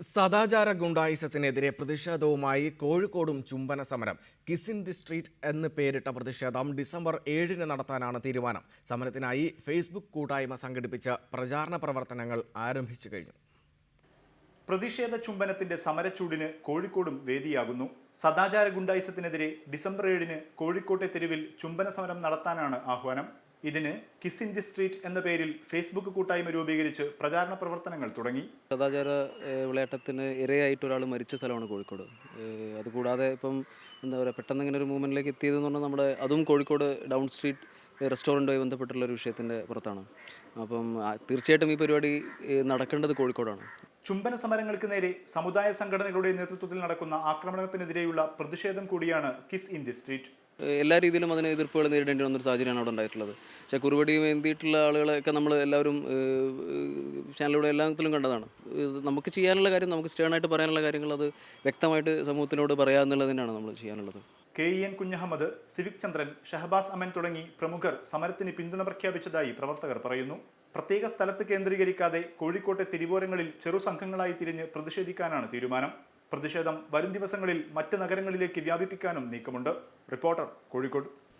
സദാചാര ഗുണ്ടായിസത്തിനെതിരെ പ്രതിഷേധവുമായി കോഴിക്കോടും ചുംബന സമരം കിസ് ഇൻ ദി സ്ട്രീറ്റ് എന്ന് പേരിട്ട പ്രതിഷേധം ഡിസംബർ ഏഴിന് നടത്താനാണ് തീരുമാനം. സമരത്തിനായി ഫേസ്ബുക്ക് കൂട്ടായ്മ സംഘടിപ്പിച്ച പ്രചാരണ പ്രവർത്തനങ്ങൾ ആരംഭിച്ചു കഴിഞ്ഞു. പ്രതിഷേധ ചുംബനത്തിന്റെ സമരച്ചൂടിന് കോഴിക്കോടും വേദിയാകുന്നു. സദാചാര ഗുണ്ടായിസത്തിനെതിരെ ഡിസംബർ ഏഴിന് കോഴിക്കോട്ടെ തെരുവിൽ ചുംബന സമരം നടത്താനാണ് ആഹ്വാനം. ഇതിന് കിസ് ഇൻ ദി സ്ട്രീറ്റ് എന്ന പേരിൽ ഫേസ്ബുക്ക് കൂട്ടായ്മ രൂപീകരിച്ച് പ്രചാരണ പ്രവർത്തനങ്ങൾ തുടങ്ങി. സദാചാര വിളയാട്ടത്തിന് ഇരയായിട്ട് ഒരാൾ മരിച്ച സ്ഥലമാണ് കോഴിക്കോട്. അതുകൂടാതെ ഇപ്പം എന്താ പറയുക പെട്ടെന്ന് ഇങ്ങനെ ഒരു മൂവ്മെന്റിലേക്ക് എത്തിയതെന്ന് പറഞ്ഞാൽ നമ്മുടെ അതും കോഴിക്കോട് ഡൗൺ സ്ട്രീറ്റ് റെസ്റ്റോറന്റുമായി ബന്ധപ്പെട്ടുള്ള ഒരു വിഷയത്തിന്റെ പുറത്താണ്. അപ്പം തീർച്ചയായിട്ടും ഈ പരിപാടി നടക്കേണ്ടത് കോഴിക്കോടാണ്. ചുംബന സമരങ്ങൾക്ക് നേരെ സമുദായ സംഘടനകളുടെ നേതൃത്വത്തിൽ നടക്കുന്ന ആക്രമണത്തിനെതിരെയുള്ള പ്രതിഷേധം കൂടിയാണ് കിസ് ഇൻ ദി സ്ട്രീറ്റ്. എല്ലാ രീതിയിലും അതിന് എതിർപ്പുകൾ നേരിടേണ്ടി വന്നൊരു സാഹചര്യമാണ് അവിടെ ഉണ്ടായിട്ടുള്ളത്. പക്ഷേ കുറുവടി വേണ്ടിയിട്ടുള്ള ആളുകളെയൊക്കെ നമ്മൾ എല്ലാവരും ചാനലിലൂടെ എല്ലാത്തിലും കണ്ടതാണ്. നമുക്ക് ചെയ്യാനുള്ള കാര്യം നമുക്ക് സ്റ്റേണായിട്ട് പറയാനുള്ള കാര്യങ്ങൾ അത് വ്യക്തമായിട്ട് സമൂഹത്തിനോട് പറയാമെന്നുള്ളത് തന്നെയാണ് നമ്മൾ ചെയ്യാനുള്ളത്. K E N Kunhahammed Civic Chandran Shahabaz Aman തുടങ്ങി പ്രമുഖർ സമരത്തിന് പിന്തുണ പ്രഖ്യാപിച്ചതായി പ്രവർത്തകർ പറയുന്നു. പ്രത്യേക സ്ഥലത്ത് കേന്ദ്രീകരിക്കാതെ കോഴിക്കോട്ടെ തിരുവോരങ്ങളിൽ ചെറു സംഘങ്ങളായി തിരിഞ്ഞ് പ്രതിഷേധിക്കാനാണ് തീരുമാനം. പ്രതിഷേധം വരും ദിവസങ്ങളിൽ മറ്റ് നഗരങ്ങളിലേക്ക് വ്യാപിപ്പിക്കാനും നീക്കമുണ്ട്. റിപ്പോർട്ടർ കോഴിക്കോട്.